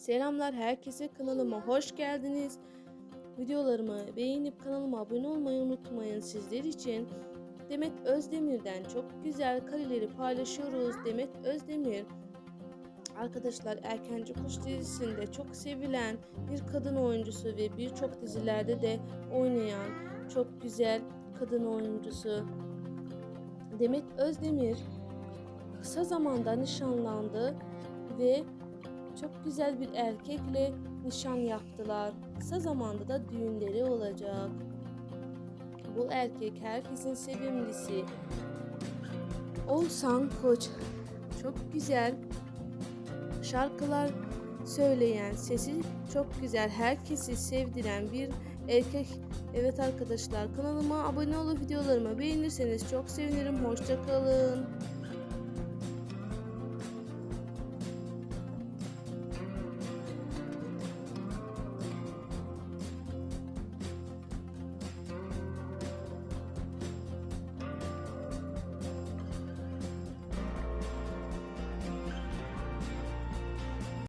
Selamlar herkese kanalıma hoş geldiniz. Videolarımı beğenip kanalıma abone olmayı unutmayın. Sizler için Demet Özdemir'den çok güzel kareleri paylaşıyoruz. Demet Özdemir Arkadaşlar Erkenci Kuş dizisinde çok sevilen bir kadın oyuncusu ve birçok dizilerde de oynayan çok güzel kadın oyuncusu. Demet Özdemir kısa zamanda nişanlandı ve çok güzel bir erkekle nişan yaptılar. Kısa zamanda da düğünleri olacak. Bu erkek herkesin sevimlisi. Oğuzhan Koç çok güzel şarkılar söyleyen, sesi çok güzel, herkesi sevdiren bir erkek. Evet arkadaşlar kanalıma abone olup videolarımı beğenirseniz çok sevinirim. Hoşça kalın.